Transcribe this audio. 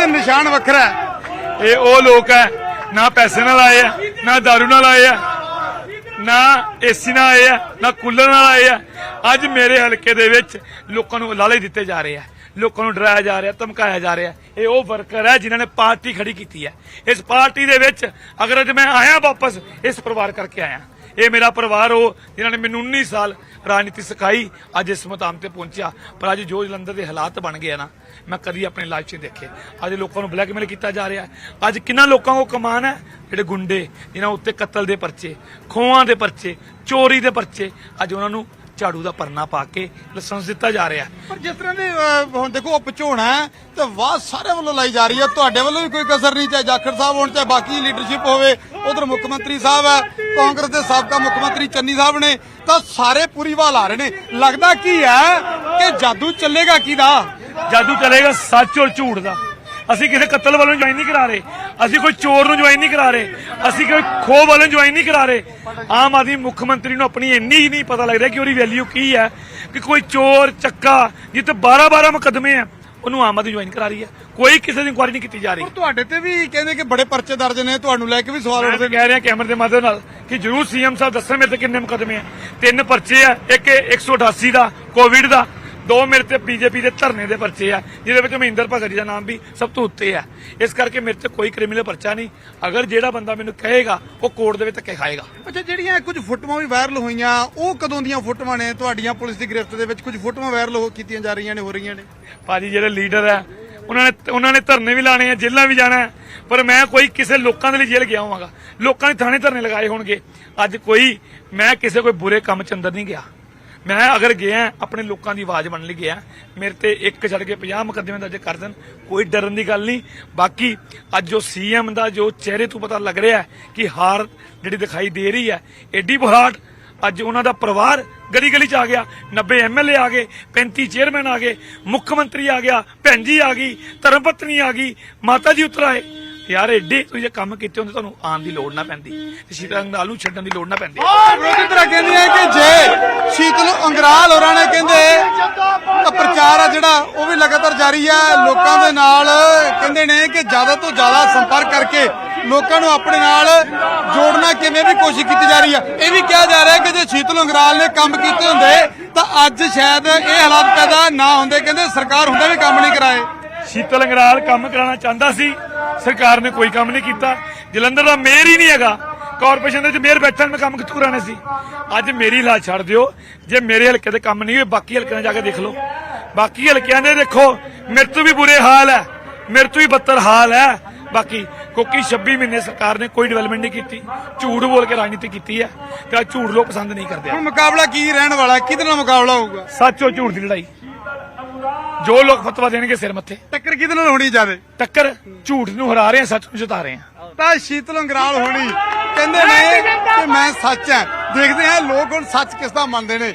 ਤੇ ਨਿਸ਼ਾਨ ਵੱਖਰਾ ਹੈ। ਇਹ ਉਹ ਲੋਕ ਹੈ, ਨਾ ਪੈਸੇ ਨਾਲ ਆਏ ਆ, ਨਾ ਦਾਰੂ ਨਾਲ ਆਏ ਆ, ਨਾ ਏਸੀ ਨਾਲ ਆਏ ਆ, ਨਾ ਕੂਲਰ ਨਾਲ ਆਏ ਆ। ਅੱਜ ਮੇਰੇ ਹਲਕੇ ਦੇ ਵਿੱਚ ਲੋਕਾਂ ਨੂੰ ਲਾਲੇ ਦਿੱਤੇ ਜਾ ਰਹੇ ਆ। ਲੋਕਾਂ ਨੂੰ ਡਰਾਇਆ ਜਾ ਰਿਹਾ, ਧਮਕਾਇਆ ਜਾ ਰਿਹਾ। ਇਹ ਉਹ ਵਰਕਰ ਹੈ ਜਿਨ੍ਹਾਂ ਨੇ ਪਾਰਟੀ ਖੜੀ ਕੀਤੀ ਹੈ। ਇਸ ਪਾਰਟੀ ਦੇ ਵਿੱਚ ਅਗਰ ਅੱਜ ਮੈਂ ਆਇਆ ਵਾਪਸ, ਇਸ ਪਰਿਵਾਰ ਕਰਕੇ ਆਇਆ। ਇਹ ਮੇਰਾ ਪਰਿਵਾਰ ਉਹ, ਜਿਨ੍ਹਾਂ ਨੇ ਮੈਨੂੰ 19 ਸਾਲ ਰਾਜਨੀਤੀ ਸਿਖਾਈ, ਅੱਜ ਇਸ ਮੁਕਾਮ ਤੇ ਪਹੁੰਚਿਆ। ਪਰ ਅੱਜ ਜੋ ਜਲੰਧਰ ਦੇ ਹਾਲਾਤ ਬਣ ਗਏ ਨਾ, ਮੈਂ ਕਦੀ ਆਪਣੀ ਲਾਈਫ 'ਚ ਦੇਖੇ। ਅੱਜ ਲੋਕਾਂ ਨੂੰ ਬਲੈਕਮੇਲ ਕੀਤਾ ਜਾ ਰਿਹਾ ਅੱਜ ਕਿੰਨਾ ਲੋਕਾਂ ਕੋ ਕਮਾਨ ਹੈ? ਜਿਹੜੇ ਗੁੰਡੇ, ਜਿਨ੍ਹਾਂ ਉੱਤੇ ਕਤਲ ਦੇ ਪਰਚੇ, ਖੋਹਾਂ ਦੇ ਪਰਚੇ, ਚੋਰੀ ਦੇ ਪਰਚੇ, ਅੱਜ ਉਹਨਾਂ ਨੂੰ ਝਾੜੂ ਦਾ ਪਰਨਾ ਪਾ ਕੇ ਲਾਇਸੈਂਸ ਦਿੱਤਾ ਜਾ ਰਿਹਾ ਪਰ ਜਿਸ ਤਰ੍ਹਾਂ ਦੇ ਅਹ, ਹੁਣ ਦੇਖੋ ਉਹ ਪਚੋਣਾ ਤੇ ਵਾਹ ਸਾਰੇ ਵੱਲੋਂ ਲਾਈ ਜਾ ਰਹੀ ਹੈ। ਤੁਹਾਡੇ ਵੱਲੋਂ ਵੀ ਕੋਈ ਕਸਰ ਨਹੀਂ ਚਾਹੇ ਜਾਖੜ ਸਾਹਿਬ ਹੋਣ ਚਾਹੇ ਬਾਕੀ ਲੀਡਰਸ਼ਿਪ ਹੋਵੇ ਉਧਰ ਮੁੱਖ ਮੰਤਰੀ ਸਾਹਿਬ ਹੈ ਕਾਂਗਰਸ ਦੇ ਸਾਬਕਾ ਮੁੱਖ ਮੰਤਰੀ ਚੰਨੀ ਸਾਹਿਬ ਨੇ ਤਾਂ ਸਾਰੇ ਪੂਰੀ ਵਾਹ ਲਾ ਰਹੇ ਨੇ। ਲੱਗਦਾ ਕੀ ਹੈ ਕਿ ਜਾਦੂ ਚੱਲੇਗਾ ਕਿਹਦਾ? ਜਾਦੂ ਚੱਲੇਗਾ ਸੱਚ ਔਰ ਝੂਠ ਦਾ। ਅਸੀਂ ਕਿਸੇ ਕਤਲ ਵੱਲੋਂ ਜੁਆਇਨ ਨਹੀਂ ਕਰਾ ਰਹੇ। ਅਸੀਂ ਕੋਈ ਚੋਰ ਨੂੰ ਜੁਆਇਨ ਨਹੀਂ ਕਰਾ ਰਹੇ। ਅਸੀਂ ਕੋਈ ਖੋਹ ਵੱਲੋਂ ਜੁਆਇਨ ਨਹੀਂ ਕਰਾ ਰਹੇ। ਆਮ ਆਦਮੀ ਮੁੱਖ ਮੰਤਰੀ ਨੂੰ ਆਪਣੀ ਇੰਨੀ ਹੀ ਨਹੀਂ ਪਤਾ ਲੱਗਦਾ ਕਿ ਉਹਦੀ ਵੈਲਿਊ ਕੀ ਹੈ ਕਿ ਕੋਈ ਚੋਰ ਚੱਕਾ ਜਿੱਥੇ 12 12 ਮੁਕੱਦਮੇ ਆ ਉਹਨੂੰ ਆਮ ਆਦਮੀ ਜੁਆਇਨ ਕਰਾ ਰਹੀ ਹੈ। ਕੋਈ ਕਿਸੇ ਦੀ ਇਨਕੁਆਇਰੀ ਨਹੀਂ ਕੀਤੀ ਜਾ ਰਹੀ। ਪਰ ਤੁਹਾਡੇ ਤੇ ਵੀ ਕਹਿੰਦੇ ਕਿ ਬੜੇ ਪਰਚੇ ਦਰਜ ਨੇ ਤੁਹਾਨੂੰ ਲੈ ਕੇ ਵੀ ਸਵਾਲ ਉੱਠਦੇ ਕਹਿ ਰਿਹਾ ਕੈਮਰੇ ਦੇ ਮਾਧਿਅਮ ਨਾਲ ਕਿ ਜਰੂਰ ਸੀਐਮ ਸਾਹਿਬ ਦੱਸਣ ਮੇਰੇ ਤੇ ਕਿੰਨੇ ਮੁਕੱਦਮੇ ਆ ਤਿੰਨ ਪਰਚੇ ਆ ਇੱਕ 188 ਦਾ ਕੋਵਿਡ ਦਾ। ਦੋ ਮੇਰੇ ਤੇ ਬੀਜੇਪੀ ਦੇ ਧਰਨੇ ਦੇ ਪਰਚੇ ਆ ਜਿਹਦੇ ਵਿੱਚ ਮਹਿੰਦਰ ਭਗਤ ਜੀ ਦਾ ਨਾਮ ਵੀ ਸਭ ਤੋਂ ਉੱਤੇ ਆ। ਇਸ ਕਰਕੇ ਮੇਰੇ ਤੇ ਕੋਈ ਕ੍ਰਿਮੀਨਲ ਪਰਚਾ ਨਹੀਂ। ਅਗਰ ਜਿਹੜਾ ਬੰਦਾ ਮੈਨੂੰ ਕਹੇਗਾ ਉਹ ਕੋਰਟ ਦੇ ਵਿੱਚ ਧੱਕੇ ਖਾਏਗਾ। ਅੱਛਾ ਜਿਹੜੀਆਂ ਕੁਝ ਫੋਟੋਆਂ ਵੀ ਵਾਇਰਲ ਹੋਈਆਂ ਉਹ ਕਦੋਂ ਦੀਆਂ ਫੋਟੋਆਂ ਨੇ? ਤੁਹਾਡੀਆਂ ਪੁਲਿਸ ਦੀ ਗ੍ਰਿਫਤ ਦੇ ਵਿੱਚ ਕੁਝ ਫੋਟੋਆਂ ਵਾਇਰਲ ਹੋ ਕੀਤੀਆਂ ਜਾ ਰਹੀਆਂ ਨੇ ਹੋ ਰਹੀਆਂ ਨੇ? ਭਾਜੀ ਜਿਹੜੇ ਲੀਡਰ ਆ ਉਹਨਾਂ ਨੇ ਉਹਨਾਂ ਨੇ ਧਰਨੇ ਵੀ ਲਾਣੇ ਆ ਜੇਲ੍ਹਾਂ ਵੀ ਜਾਣਾ। ਪਰ ਮੈਂ ਕੋਈ ਕਿਸੇ ਲੋਕਾਂ ਦੇ ਲਈ ਜੇਲ੍ਹ ਗਿਆ ਹੋਵਾਂਗਾ। ਲੋਕਾਂ ਨੇ ਥਾਣੇ ਧਰਨੇ ਲਗਾਏ ਹੋਣਗੇ। ਅੱਜ ਕੋਈ ਮੈਂ ਕਿਸੇ ਕੋਈ ਬੁਰੇ ਕੰਮ ਚ ਅੰਦਰ ਨਹੀਂ ਗਿਆ। ਮੈਂ ਅਗਰ ਗਿਆ ਆਪਣੇ ਲੋਕਾਂ ਦੀ ਆਵਾਜ਼ ਬਣਨ ਲਈ ਗਿਆ ਮੇਰੇ ਤੇ ਇੱਕ ਛੱਡ ਕੇ 50 ਮੁਕੱਦਮੇ ਦਰਜ ਕਰ ਦੇਣ, ਕੋਈ ਡਰਨ ਦੀ ਗੱਲ ਨਹੀਂ। ਬਾਕੀ ਅੱਜ ਜੋ ਸੀਐਮ ਦਾ ਜੋ ਚਿਹਰੇ ਤੋਂ ਪਤਾ ਲੱਗ ਰਿਹਾ ਕਿ ਹਾਰ ਜਿਹੜੀ ਦਿਖਾਈ ਦੇ ਰਹੀ ਹੈ ਐਡੀ ਬੁਹਾਟ ਅੱਜ ਉਹਨਾਂ ਦਾ ਪਰਿਵਾਰ ਗਲੀ ਗਲੀ ਚ ਆ ਗਿਆ 90 ਐਮਐਲਏ ਆ ਗਏ 35 ਚੇਅਰਮੈਨ ਆ ਗਏ, ਮੁੱਖ ਮੰਤਰੀ ਆ ਗਿਆ, ਭੈਣ ਜੀ ਆ ਗਈ ਧਰਮ ਪਤਨੀ ਆ ਗਈ, ਮਾਤਾ ਜੀ ਉਤਰ ਆਏ। ਯਾਰ ਐਡੇ ਤੁਸੀਂ ਜੇ ਕੰਮ ਕੀਤੇ ਹੁੰਦੇ, ਤੁਹਾਨੂੰ ਆਉਣ ਦੀ ਲੋੜ ਨਾ ਪੈਂਦੀ। ਤੇ ਸ਼ੀਤਲ ਅੰਗਾਲ ਨੂੰ ਛੱਡਣ ਦੀ ਲੋੜ ਨਾ ਪੈਂਦੀ। ਵਿਰੋਧੀ ਧਿਰਾਂ ਕਹਿੰਦੀਆਂ ਕਿ ਜੇ ਸ਼ੀਤਲ ਅੰਗਰਾਲ ਹੋਰਾਂ ਨੇ ਕਹਿੰਦੇ ਪ੍ਰਚਾਰ ਆ ਜਿਹੜਾ, ਉਹ ਵੀ ਲਗਾਤਾਰ ਜਾਰੀ ਆ। ਲੋਕਾਂ ਦੇ ਨਾਲ ਕਹਿੰਦੇ ਨੇ ਕਿ ਜ਼ਿਆਦਾ ਤੋਂ ਜ਼ਿਆਦਾ ਸੰਪਰਕ ਕਰਕੇ ਲੋਕਾਂ ਨੂੰ ਆਪਣੇ ਨਾਲ ਜੋੜਨਾ ਕਿਵੇਂ ਵੀ ਕੋਸ਼ਿਸ਼ ਕੀਤੀ ਜਾ ਰਹੀ ਆ। ਇਹ ਵੀ ਕਿਹਾ ਜਾ ਰਿਹਾ ਕਿ ਜੇ ਸ਼ੀਤਲ ਅੰਗਰਾਲ ਨੇ ਕੰਮ ਕੀਤੇ ਹੁੰਦੇ, ਤਾਂ ਅੱਜ ਸ਼ਾਇਦ ਇਹ ਹਾਲਾਤ ਪੈਦਾ ਨਾ ਹੁੰਦੇ। ਕਹਿੰਦੇ ਸਰਕਾਰ ਹੁੰਦਾ ਵੀ ਕੰਮ ਨਹੀਂ ਕਰਾਏ। ਸ਼ੀਤਲ ਅੰਗਰਾਲ ਕੰਮ ਕਰਾਉਣਾ ਚਾਹੁੰਦਾ ਸੀ ਸਰਕਾਰ ਨੇ ਕੋਈ ਕੰਮ ਨਹੀਂ ਕੀਤਾ। ਜਲੰਧਰ ਦਾ ਮੇਅਰ ਹੀ ਨਹੀਂ ਹੈਗਾ। ਕਾਰਪੋਰੇਸ਼ਨ ਦੇ ਵਿੱਚ ਮੇਅਰ ਬੈਠਣ ਮੈਂ ਕੰਮ ਕਿੱਥੋਂ ਕਰਾਣੇ ਸੀ? ਅੱਜ ਮੇਰੀ ਲਾਜ ਛੱਡ ਦਿਓ। ਜੇ ਮੇਰੇ ਹਲਕੇ ਦੇ ਕੰਮ ਨਹੀਂ ਹੋਏ ਬਾਕੀ ਹਲਕਿਆਂ ਜਾ ਕੇ ਦੇਖ ਲਓ। ਬਾਕੀ ਹਲਕਿਆਂ ਦੇ ਦੇਖੋ ਮੇਰੇ ਤੋਂ ਵੀ ਬੁਰੇ ਹਾਲ ਹੈ। ਮੇਰੇ ਤੋਂ ਵੀ ਬੱਤਰ ਹਾਲ ਹੈ। ਬਾਕੀ ਕਿਉਂਕਿ 26 ਮਹੀਨੇ ਸਰਕਾਰ ਨੇ ਕੋਈ ਡਿਵੈਲਪਮੈਂਟ ਨਹੀਂ ਕੀਤੀ। ਝੂਠ ਬੋਲ ਕੇ ਰਾਜਨੀਤੀ ਕੀਤੀ ਹੈ। ਤੇ ਆਹ ਝੂਠ ਲੋਕ ਪਸੰਦ ਨਹੀਂ ਕਰਦੇ। ਹੁਣ ਮੁਕਾਬਲਾ ਕੀ ਰਹਿਣ ਵਾਲਾ ਕਿਹਦੇ ਨਾਲ ਮੁਕਾਬਲਾ ਹੋਊਗਾ? ਸੱਚ ਔਰ ਝੂਠ ਦੀ ਲੜਾਈ। ਜੋ ਲੋਕ ਫਤਵਾ ਦੇਣਗੇ ਸਿਰ ਮੱਥੇ। ਟੱਕਰ ਕਿਹਦੇ ਨਾਲ ਹੋਣੀ ਜਾਵੇ? ਟੱਕਰ ਝੂਠ ਨੂੰ ਹਰਾ ਰਹੇ ਆ ਸੱਚ ਨੂੰ ਜਿਤਾ ਰਹੇ ਆ। ਤਾਂ ਸ਼ੀਤਲ ਅੰਗਰਾਲ ਹੋਣੀ। ਕਹਿੰਦੇ ਨੇ ਕਿ ਮੈਂ ਸੱਚ ਹਾਂ ਦੇਖਦੇ ਹਾਂ ਲੋਕ ਹੁਣ ਸੱਚ ਕਿਸ ਦਾ ਮੰਨਦੇ ਨੇ।